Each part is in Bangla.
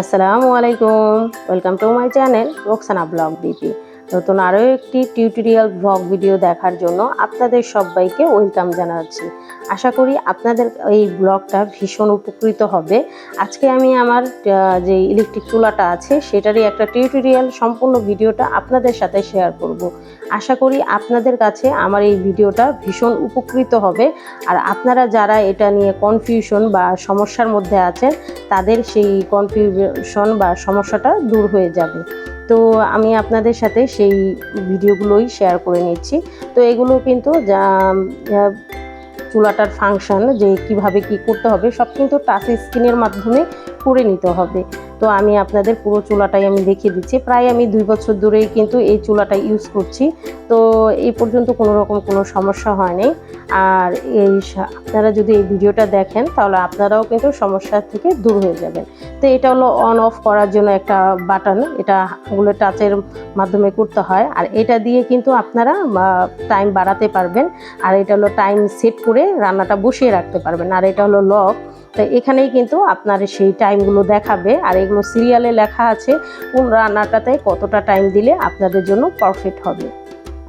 আসসালামু আলাইকুম। Welcome to my channel Roksana blog BP নতুন আরও একটি টিউটোরিয়াল ব্লগ ভিডিও দেখার জন্য আপনাদের সবাইকে ওয়েলকাম জানাচ্ছি। আশা করি আপনাদের এই ব্লগটা ভীষণ উপকৃত হবে। আজকে আমি আমার যে ইলেকট্রিক চুলাটা আছে, সেটারই একটা টিউটোরিয়াল সম্পূর্ণ ভিডিওটা আপনাদের সাথে শেয়ার করব। আশা করি আপনাদের কাছে আমার এই ভিডিওটা ভীষণ উপকৃত হবে। আর আপনারা যারা এটা নিয়ে কনফিউশন বা সমস্যার মধ্যে আছেন তাদের সেই কনফিউশন বা সমস্যাটা দূর হয়ে যাবে। তো আমি আপনাদের সাথে সেই ভিডিওগুলোই শেয়ার করে নিচ্ছি। তো এগুলো কিন্তু যা চুলাটার ফাংশন যে কীভাবে কি করতে হবে, সব কিন্তু টাচ স্ক্রিনের মাধ্যমে করে নিতে হবে। তো আমি আপনাদের পুরো চুলাটাই আমি দেখিয়ে দিচ্ছি। প্রায় আমি দুই বছর ধরেই কিন্তু এই চুলাটা ইউজ করছি। তো এই পর্যন্ত কোনো রকম কোনো সমস্যা হয়নি। আর এই আপনারা যদি এই ভিডিওটা দেখেন, তাহলে আপনারাও কিন্তু সমস্যা থেকে দূর হয়ে যাবেন। তো এটা হলো অন অফ করার জন্য একটা বাটন এটা আঙুলের টাচের মাধ্যমে করতে হয়। আর এটা দিয়ে কিন্তু আপনারা টাইম বাড়াতে পারবেন। আর এটা হলো টাইম সেট করে রান্নাটা বসিয়ে রাখতে পারবেন। আর এটা হলো লক তো এখানেই কিন্তু আপনার সেই টাইমগুলো দেখাবে। আর এগুলো সিরিয়ালে লেখা আছে, কোন রান্নাটাতে কতটা টাইম দিলে আপনাদের জন্য পারফেক্ট হবে।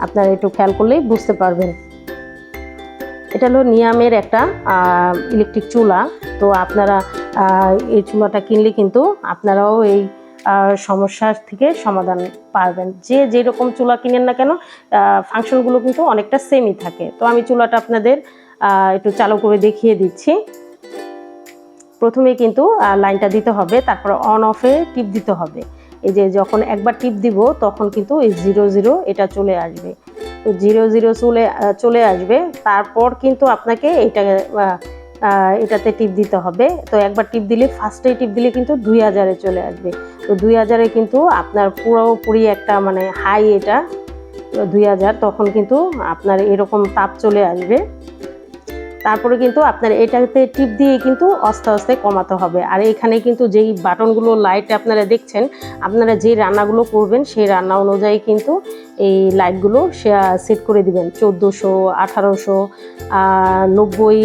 আপনারা একটু খেয়াল করলেই বুঝতে পারবেন। এটা হলো নিয়ামের একটা ইলেকট্রিক চুলা। তো আপনারা এই চুলাটা কিনলে কিন্তু আপনারাও এই সমস্যার থেকে সমাধান পারবেন। যে যেরকম চুলা কিনেন না কেন ফাংশনগুলো কিন্তু অনেকটা সেমই থাকে। তো আমি চুলাটা আপনাদের একটু চালু করে দেখিয়ে দিচ্ছি। প্রথমে কিন্তু লাইনটা দিতে হবে, তারপর অন অফে টিপ দিতে হবে। এই যে যখন একবার টিপ দিব, তখন কিন্তু এই জিরো জিরো এটা চলে আসবে। তো জিরো জিরো চলে চলে আসবে, তারপর কিন্তু আপনাকে এটা এটাতে টিপ দিতে হবে। তো একবার টিপ দিলে ফার্স্টে টিপ দিলে কিন্তু দুই হাজারে চলে আসবে। তো দুই হাজারে কিন্তু আপনার পুরোপুরি একটা মানে হাই এটা দুই হাজার, তখন কিন্তু আপনার এরকম তাপ চলে আসবে। তারপরে কিন্তু আপনার এটাতে টিপ দিয়ে কিন্তু আস্তে আস্তে কমাতে হবে। আর এখানে কিন্তু যেই বাটনগুলো লাইট আপনারা দেখছেন, আপনারা যে রান্নাগুলো করবেন সেই রান্না অনুযায়ী কিন্তু এই লাইটগুলো সেট করে দিবেন। চোদ্দোশো, আঠারোশো নব্বই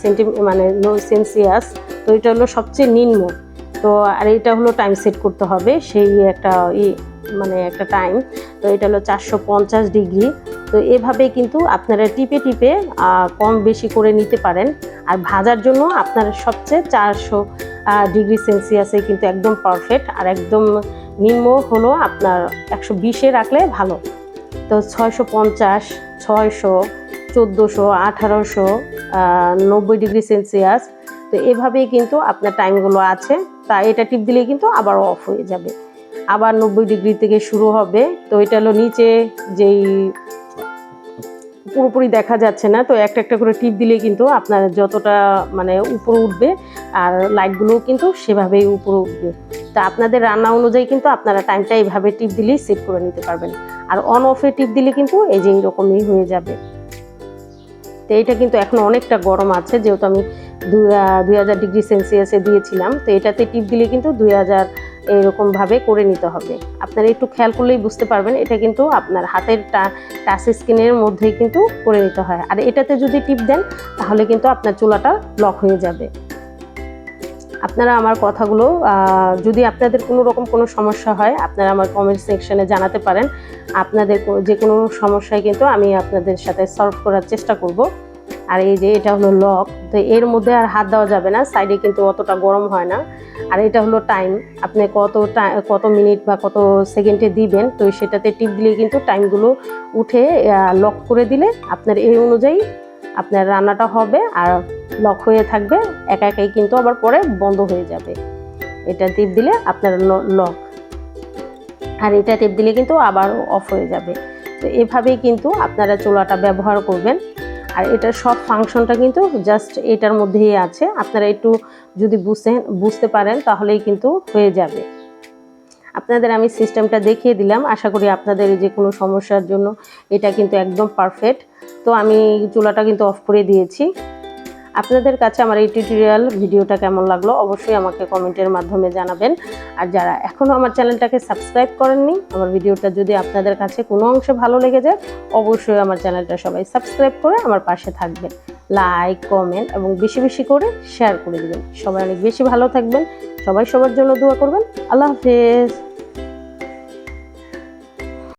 সেন্টি মানে সেন্সিয়াস তো এটা হলো সবচেয়ে নিম্ন। তো আর এটা হলো টাইম সেট করতে হবে। সেই একটা ই মানে একটা টাইম তো এটা হলো চারশো পঞ্চাশ ডিগ্রি তো এভাবে কিন্তু আপনারা টিপে টিপে কম বেশি করে নিতে পারেন। আর ভাজার জন্য আপনারা সবচেয়ে চারশো ডিগ্রি সেলসিয়াসে কিন্তু একদম পারফেক্ট আর একদম নিম্ন হলো আপনার একশো বিশে রাখলে ভালো। তো ছয়শো পঞ্চাশ, ছয়শো, চোদ্দোশো, আঠারোশো নব্বই ডিগ্রি সেলসিয়াস। তো এভাবেই কিন্তু আপনার টাইমগুলো আছে। তা এটা টিপ দিলেই কিন্তু আবার অফ হয়ে যাবে। আবার নব্বই ডিগ্রি থেকে শুরু হবে। তো এটা হলো নিচে যেই পুরোপুরি দেখা যাচ্ছে না। তো একটা একটা করে টিপ দিলে কিন্তু আপনার যতটা মানে উপরে উঠবে আর লাইটগুলোও কিন্তু সেভাবেই উপরে উঠবে। তা আপনাদের রান্না অনুযায়ী কিন্তু আপনারা টাইমটা এইভাবে টিপ দিলেই সেট করে নিতে পারবেন। আর অন অফে টিপ দিলে কিন্তু এই যে এইরকমই হয়ে যাবে। তো এইটা কিন্তু এখন অনেকটা গরম আছে, যেহেতু আমি দুই হাজার ডিগ্রি সেলসিয়াসে দিয়েছিলাম। তো এটাতে টিপ দিলে কিন্তু দুই হাজার এরকমভাবে করে নিতে হবে। আপনারা একটু খেয়াল করলেই বুঝতে পারবেন, এটা কিন্তু আপনার হাতের টাচ স্ক্রিনের মধ্যেই কিন্তু করে নিতে হয়। আর এটাতে যদি টিপ দেন, তাহলে কিন্তু আপনার চুলাটা লক হয়ে যাবে। আপনারা আমার কথাগুলো যদি আপনাদের কোনো রকম কোনো সমস্যা হয়, আপনারা আমার কমেন্ট সেকশনে জানাতে পারেন। আপনাদের যে কোনো সমস্যায় কিন্তু আমি আপনাদের সাথে সলভ করার চেষ্টা করব। আর এই যে এটা হলো লক, তো এর মধ্যে আর হাত দেওয়া যাবে না, সাইডে কিন্তু অতটা গরম হয় না। আর এটা হলো টাইম, আপনি কত কত মিনিট বা কত সেকেন্ডে দিবেন, তো সেটাতে টিপ দিলে কিন্তু টাইমগুলো উঠে লক করে দিলে আপনার এই অনুযায়ী আপনার রান্নাটা হবে আর লক হয়ে থাকবে, একা একাই কিন্তু আবার পরে বন্ধ হয়ে যাবে। এটা টিপ দিলে আপনার লক। আর এটা টিপ দিলে কিন্তু আবার অফ হয়ে যাবে। তো এভাবেই কিন্তু আপনারা চুলাটা ব্যবহার করবেন। আর এটার সব ফাংশনটা কিন্তু জাস্ট এটার মধ্যেই আছে। আপনারা একটু যদি বুঝতে বুঝতে পারেন তাহলেই কিন্তু হয়ে যাবে। আপনাদের আমি সিস্টেমটা দেখিয়ে দিলাম। আশা করি আপনাদের যে কোনো সমস্যার জন্য এটা কিন্তু একদম পারফেক্ট। তো আমি চুলাটা কিন্তু অফ করে দিয়েছি। আপনাদের কাছে আমার এই টিউটোরিয়াল ভিডিওটা কেমন লাগল অবশ্যই আমাকে কমেন্টের মাধ্যমে জানাবেন। আর যারা এখনও আমার চ্যানেলটাকে সাবস্ক্রাইব করেননি, আমার ভিডিওটা যদি আপনাদের কাছে কোনো অংশে ভালো লেগে যায়, অবশ্যই আমার চ্যানেলটা সবাই সাবস্ক্রাইব করে আমার পাশে থাকবেন। লাইক কমেন্ট এবং বেশি বেশি করে শেয়ার করে দেবেন। সবাই অনেক বেশি ভালো থাকবেন। সবাই সবার জন্য দোয়া করবেন। আল্লাহ হাফেজ।